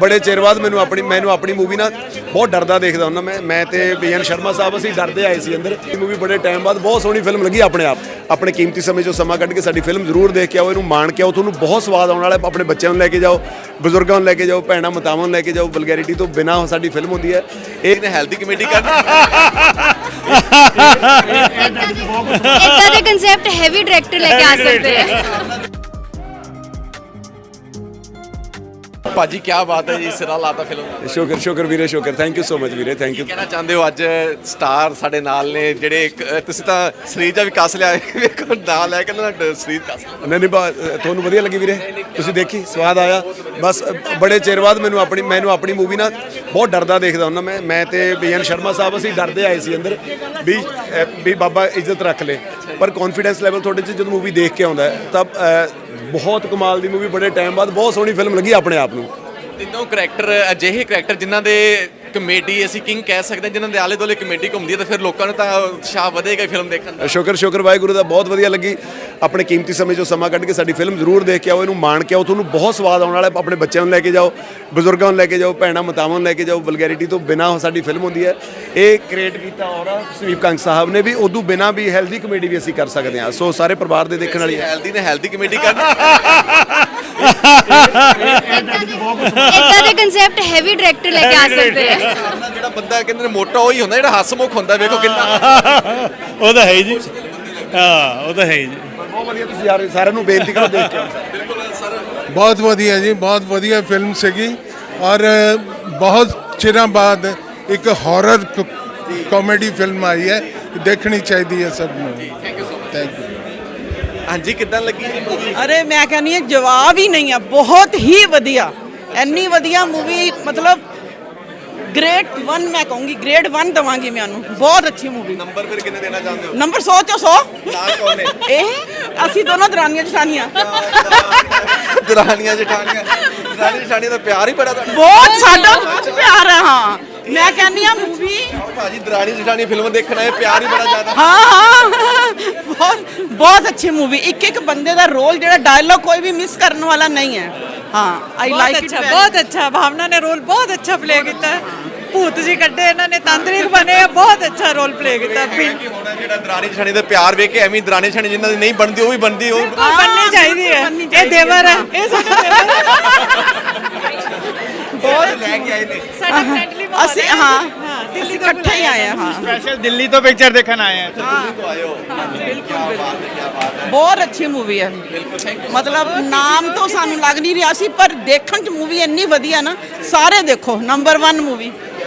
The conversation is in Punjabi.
ਬੜੇ ਚਿਰ ਬਾਅਦ ਮੈਨੂੰ ਆਪਣੀ ਮੈਨੂੰ ਆਪਣੀ ਮੂਵੀ ਨਾ ਬਹੁਤ ਡਰਦਾ ਦੇਖਦਾ ਹੁੰਦਾ ਮੈਂ। ਮੈਂ ਤੇ ਬੀਐਨ ਸ਼ਰਮਾ ਸਾਹਿਬ ਅਸੀਂ ਡਰਦੇ ਆਏ ਸੀ ਅੰਦਰ। ਇਹ ਮੂਵੀ ਬੜੇ ਟਾਈਮ ਬਾਅਦ ਬਹੁਤ ਸੋਹਣੀ ਫਿਲਮ ਲੱਗੀ ਆਪਣੇ ਆਪ। ਆਪਣੇ ਕੀਮਤੀ ਸਮੇਂ ਚੋਂ ਸਮਾਂ ਕੱਢ ਕੇ ਸਾਡੀ ਫਿਲਮ ਜ਼ਰੂਰ ਦੇਖ ਕੇ ਆਓ ਇਹਨੂੰ ਮਾਣ ਕੇ ਆਓ। ਤੁਹਾਨੂੰ ਬਹੁਤ ਸਵਾਦ ਆਉਣ ਵਾਲਾ। ਆਪਣੇ ਬੱਚਿਆਂ ਨੂੰ ਲੈ ਕੇ ਜਾਓ ਬਜ਼ੁਰਗਾਂ ਨੂੰ ਲੈ ਕੇ ਜਾਓ ਭੈਣਾਂ ਮਤਾਵਾਂ ਨੂੰ ਲੈ ਕੇ ਜਾਓ। ਵਲਗੈਰਿਟੀ ਤੋਂ ਬਿਨਾ ਸਾਡੀ ਫਿਲਮ ਹੁੰਦੀ ਹੈ। ਇਹ ਇਹਨੇ ਹੈਲਦੀ ਕਮੇਟੀ ਕਰਨੀ ਇਦਾਂ ਦੇ ਕਨਸੈਪਟ ਹੈਵੀ ਡਾਇਰੈਕਟਰ ਲੈ ਕੇ ਆ ਸਕਦੇ ਹੈ ਭਾਜੀ ਕੀ ਬਾਤ ਹੈ ਜੀ ਸਿਰਾ ਲਾਤਾ ਫਿਲਮ। ਦਾ ਸ਼ੁਕਰ ਸ਼ੁਕਰ ਵੀਰੇ ਸ਼ੁਕਰ। ਥੈਂਕ ਯੂ ਸੋ ਮਚ ਵੀਰੇ ਥੈਂਕ ਯੂ ਕਹਿਣਾ ਚਾਹੁੰਦੇ ਹੋ ਅੱਜ? ਸਟਾਰ ਸਾਡੇ ਨਾਲ ਨੇ ਜਿਹੜੇ ਇੱਕ, ਅ, ਤੁਸੀਂ ਤਾਂ ਸਰੀਰ ਦਾ ਵੀ ਕੱਸ ਲਿਆ ਵੇਖੋ ਨਾਲ ਲੈ ਕੇ ਨਾ ਡ- ਸਰੀਰ ਕੱਸ ਲਿਆ। ਨਹੀਂ ਨਹੀਂ ਬਾ- ਤੁਹਾਨੂੰ ਵਧੀਆ ਲੱਗੀ ਵੀਰੇ? ਤੁਸੀਂ ਦੇਖੀ ਸਵਾਦ ਆਇਆ। ਬਸ ਬੜੇ ਚਿਰ ਬਾਅਦ ਮੈਨੂੰ ਆਪਣੀ ਮੈਨੂੰ ਆਪਣੀ ਮੂਵੀ ਨਾ ਬਹੁਤ ਡਰਦਾ ਦੇਖਦਾ ਹੁੰਦਾ ਮੈਂ। ਮੈਂ ਤੇ ਬੀਐਨ ਸ਼ਰਮਾ ਸਾਹਿਬ ਅਸੀਂ ਡਰਦੇ ਆਏ ਸੀ ਅੰਦਰ ਵੀ ਅ, ਵੀ ਬਾਬਾ ਇੱਜ਼ਤ ਰੱਖ ਲੈ। ਪਰ ਕੌਨਫੀਡੈਂਸ ਲੈਵਲ ਤੁਹਾਡੇ 'ਚ ਜਦੋਂ ਮੂਵੀ ਦੇਖ ਕੇ ਆਉਂਦਾ ਤਾਂ ਬਹੁਤ ਕਮਾਲ ਦੀ ਮੂਵੀ ਬੜੇ ਟਾਈਮ ਬਾਅਦ ਬਹੁਤ ਸੋਹਣੀ ਫਿਲਮ ਲੱਗੀ ਆਪਣੇ ਆਪ ਨੂੰ। ਤਿੰਨੋਂ ਕਰੈਕਟਰ ਅਜਿਹੇ ਕਰੈਕਟਰ ਜਿਨ੍ਹਾਂ ਦੇ ਕਮੇਡੀ ਅਸੀਂ ਕਿੰਗ ਕਹਿ ਸਕਦੇ ਹਾਂ ਜਿਨ੍ਹਾਂ ਦੇ ਆਲੇ ਦੁਆਲੇ ਕਮੇਡੀ ਘੁੰਮਦੀ ਹੈ ਤਾਂ ਫਿਰ ਲੋਕਾਂ ਨੂੰ ਤਾਂ ਉਤਸ਼ਾਹ ਵਧੇਗਾ ਫਿਲਮ ਦੇਖਣ ਦਾ। ਸ਼ੁਕਰ ਸ਼ੁਕਰ ਵਾਹਿਗੁਰੂ ਦਾ ਬਹੁਤ ਵਧੀਆ ਲੱਗੀ। ਆਪਣੇ ਕੀਮਤੀ ਸਮੇਂ ਚੋਂ ਸਮਾਂ ਕੱਢ ਕੇ ਸਾਡੀ ਫਿਲਮ ਜ਼ਰੂਰ ਦੇਖ ਕੇ ਆਓ ਇਹਨੂੰ ਮਾਣ ਕੇ ਆਓ ਤੁਹਾਨੂੰ ਬਹੁਤ ਸਵਾਦ ਆਉਣ ਵਾਲਾ ਹੈ। ਆਪਣੇ ਬੱਚਿਆਂ ਨੂੰ ਲੈ ਕੇ ਜਾਓ ਬਜ਼ੁਰਗਾਂ ਨੂੰ ਲੈ ਕੇ ਜਾਓ ਭੈਣਾਂ ਮਤਾਵਾਂ ਨੂੰ ਲੈ ਕੇ ਜਾਓ ਵਲਗੈਰਿਟੀ ਤੋਂ ਬਿਨਾ ਸਾਡੀ ਫਿਲਮ ਹੁੰਦੀ ਹੈ। ਇਹ ਕ੍ਰੀਏਟ ਕੀਤਾ ਔਰ ਸਵੀਪ ਕੰਗ ਸਾਹਿਬ ਨੇ ਵੀ ਉਦੋਂ ਬਿਨਾ ਵੀ ਹੈਲਦੀ ਕਮੇਡੀ ਵੀ ਅਸੀਂ ਕਰ ਸਕਦੇ ਹਾਂ। ਸੋ ਸਾਰੇ ਪਰਿਵਾਰ ਦੇ ਦੇਖਣ ਵਾਲੀ ਹੈ ਹੈਲਦੀ ਨੇ ਹੈਲਦੀ ਕਮੇਡੀ ਕਰਨੀ ਇਦਾਂ ਦੇ ਕਨਸੈਪਟ ਹੈਵੀ ਡਾਇਰੈਕਟਰ ਲੈ ਕੇ ਆ ਸਕਦੇ ਹੈ ਜਿਹੜਾ ਬੰਦਾ ਕਹਿੰਦੇ ਨੇ ਮੋਟਾ ਉਹ ਹੀ ਹੁੰਦਾ ਜਿਹੜਾ ਹਸਮੁਖ ਹੁੰਦਾ ਵੇਖੋ ਕਿੰਨਾ ਉਹ ਤਾਂ ਹੈ ਜੀ। ਹਾਂ ਉਹ ਤਾਂ ਹੈ ਜੀ। ਤੁਸੀਂ ਯਾਰ ਸਾਰਿਆਂ ਨੂੰ ਬੇਨਤੀ ਕਰੋ ਦੇਖ ਕੇ ਬਹੁਤ ਵਧੀਆ ਜੀ ਬਹੁਤ ਵਧੀਆ ਫਿਲਮ ਸੀਗੀ। ਔਰ ਬਹੁਤ ਚਿਰਾਂ ਬਾਅਦ ਇੱਕ ਹਾਰਰ ਕਾਮੇਡੀ ਫਿਲਮ ਆਈ ਹੈ। ਦੇਖਣੀ ਚਾਹੀਦੀ ਹੈ ਸਭ ਨੂੰ। ਥੈਂਕ ਯੂ ਹਾਂਜੀ ਕਿੱਦਾਂ ਲੱਗੀ ਜੀ? ਅਰੇ ਮੈਂ ਕਹਿੰਦੀ ਹਾਂ ਜਵਾਬ ਹੀ ਨਹੀਂ ਆ ਬਹੁਤ ਹੀ ਵਧੀਆ। ਇੰਨੀ ਵਧੀਆ ਮੂਵੀ ਮਤਲਬ ਗ੍ਰੇਡ 1 ਮੈਂ ਕਹੂੰਗੀ ਗ੍ਰੇਡ 1 ਦਵਾਂਗੀ ਮੈਂ ਉਹਨੂੰ। ਬਹੁਤ ਅੱਛੀ ਮੂਵੀ ਨੰਬਰ ਫਿਰ ਕਿੰਨੇ ਦੇਣਾ ਚਾਹੁੰਦੇ ਹੋ? ਨੰਬਰ 100 ਚੋਂ 100 ਨਾਲ ਕੌਣ ਇਹ ਅਸੀਂ ਦੋਨੋਂ ਦਰਾਨੀਆਂ ਜਠਾਨੀਆਂ। ਦਰਾਣੀਆਂ ਜਠਾਣੀਆਂ ਦਰਾਣੀ ਜਠਾਣੀਆਂ ਦਾ ਪਿਆਰ ਹੀ ਬੜਾ ਤੁਹਾਡਾ। ਬਹੁਤ ਸਾਡਾ ਬਹੁਤ ਪਿਆਰ ਹੈ ਹਾਂ। ਮੈਂ ਕਹਿੰਦੀ ਹਾਂ ਮੂਵੀ ਭਾਜੀ ਦਰਾਣੀ ਜਠਾਣੀ ਫਿਲਮ ਦੇਖਣ ਆਏ ਪਿਆਰ ਹੀ ਬੜਾ ਜ਼ਿਆਦਾ। ਹਾਂ ਹਾਂ। ਬਹੁਤ ਬਹੁਤ ਅੱਛੀ ਮੂਵੀ ਇੱਕ ਇੱਕ ਬੰਦੇ ਦਾ ਰੋਲ ਜਿਹੜਾ ਡਾਇਲੌਗ ਕੋਈ ਵੀ ਮਿਸ ਕਰਨ ਵਾਲਾ ਨਹੀਂ ਹੈ। ਹਾਂ ਆਈ ਲਾਈਕ ਇਟ ਬਹੁਤ ਅੱਛਾ ਭਾਵਨਾ ਨੇ ਰੋਲ ਬਹੁਤ ਅੱਛਾ ਪਲੇ ਕੀਤਾ। ਹੈ। ਭੂਤ ਜੀ ਕੱਢੇ ਇਹਨਾਂ ਨੇ ਤਾਂਤਰਿਕ ਬਣੇ ਆ ਬਹੁਤ ਅੱਛਾ ਰੋਲ ਪਲੇ ਕੀਤਾ। ਬਿਲ- ਕਿ ਹੁਣ ਜਿਹੜਾ ਦਰਾਣੀ ਜਠਾਣੀ ਦਾ ਪਿਆਰ ਵੇਖ ਕੇ ਐਵੇਂ ਦਰਾਣੀ ਜਠਾਣੀ ਜਿਨ੍ਹਾਂ ਦੀ ਨਹੀਂ ਬਣਦੀ ਉਹ ਵੀ ਬਣਦੀ ਉਹ ਬਿਲਕੁਲ ਬਣਨੀ ਚਾਹੀਦੀ ਹੈ। ਇਹ ਦੇਵਰ ਹੈ ਇਹ ਸਾਡਾ ਦੇਵਰ ਹੈ। ਬਹੁਤ ਲੈ ਕੇ ਆਏ ਨੇ। ਸਾਡਾ ਫ੍ਰੈਂਡਲੀ ਅਸੀਂ ਹਾਂ। ਦਿੱਲੀ ਤੋਂ ਇਕੱਠੇ ਹੀ ਆਏ ਹਾਂ ਹਾਂ। ਸਪੈਸ਼ਲ ਦਿੱਲੀ ਤੋਂ ਪਿਕਚਰ ਦੇਖਣ ਆਏ ਆ ਬਹੁਤ ਅੱਛੀ ਮੂਵੀ ਹੈ। ਮਤਲਬ ਨਾਮ ਤੋਂ ਸਾਨੂੰ ਲੱਗ ਨਹੀਂ ਰਿਹਾ ਸੀ ਪਰ ਦੇਖਣ ਚ ਮੂਵੀ ਇੰਨੀ ਵਧੀਆ ਨਾ ਸਾਰੇ ਦੇਖੋ ਨੰਬਰ 1 ਮੂਵੀ